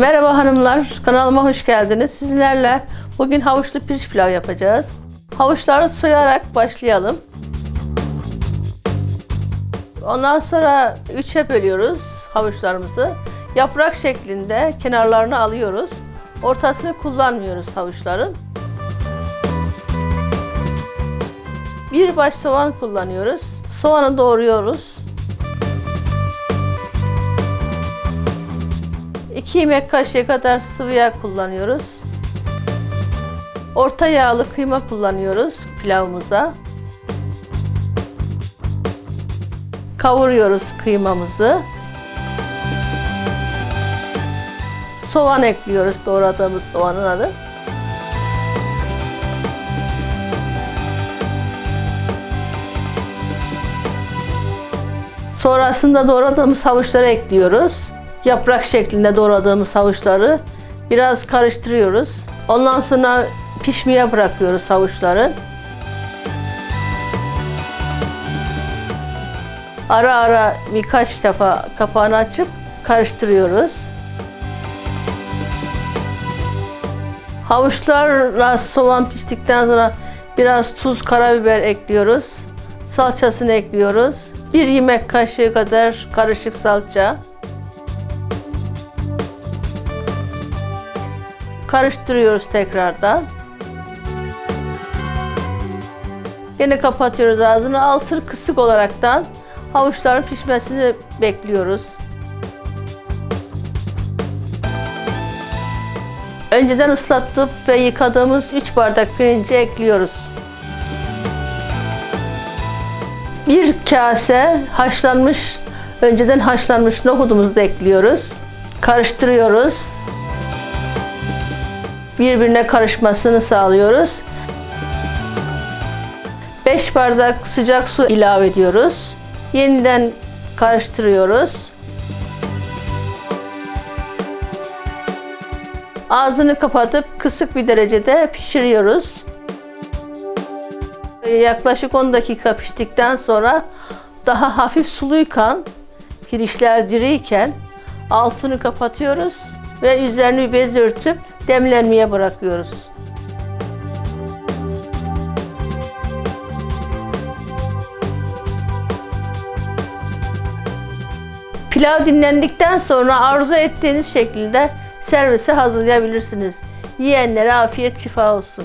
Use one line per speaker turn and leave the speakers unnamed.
Merhaba hanımlar, kanalıma hoş geldiniz. Sizlerle bugün havuçlu pirinç pilav yapacağız. Havuçları soyarak başlayalım. Ondan sonra üçe bölüyoruz havuçlarımızı. Yaprak şeklinde kenarlarını alıyoruz. Ortasını kullanmıyoruz havuçların. Bir baş soğan kullanıyoruz. Soğanı doğruyoruz. 2 yemek kaşığı kadar sıvı yağ kullanıyoruz. Orta yağlı kıyma kullanıyoruz pilavımıza. Kavuruyoruz kıymamızı. Soğan ekliyoruz doğradığımız soğanın adı. Sonrasında doğradığımız havuçları ekliyoruz. Yaprak şeklinde doğradığımız havuçları biraz karıştırıyoruz. Ondan sonra pişmeye bırakıyoruz havuçları. Ara ara birkaç defa kapağını açıp karıştırıyoruz. Havuçlarla soğan piştikten sonra biraz tuz, karabiber ekliyoruz. Salçasını ekliyoruz. Bir yemek kaşığı kadar karışık salça. Karıştırıyoruz tekrardan. Yine kapatıyoruz ağzını. Altı kısık olaraktan havuçların pişmesini bekliyoruz. Önceden ıslattık ve yıkadığımız 3 bardak pirinci ekliyoruz. Bir kase haşlanmış, önceden haşlanmış nohudumuzu da ekliyoruz. Karıştırıyoruz. Birbirine karışmasını sağlıyoruz. 5 bardak sıcak su ilave ediyoruz. Yeniden karıştırıyoruz. Ağzını kapatıp kısık bir derecede pişiriyoruz. Yaklaşık 10 dakika piştikten sonra daha hafif suluyken, pirinçler diriyken altını kapatıyoruz ve üzerini bir bez örtüp demlenmeye bırakıyoruz. Pilav dinlendikten sonra arzu ettiğiniz şekilde servise hazırlayabilirsiniz. Yiyenlere afiyet şifa olsun.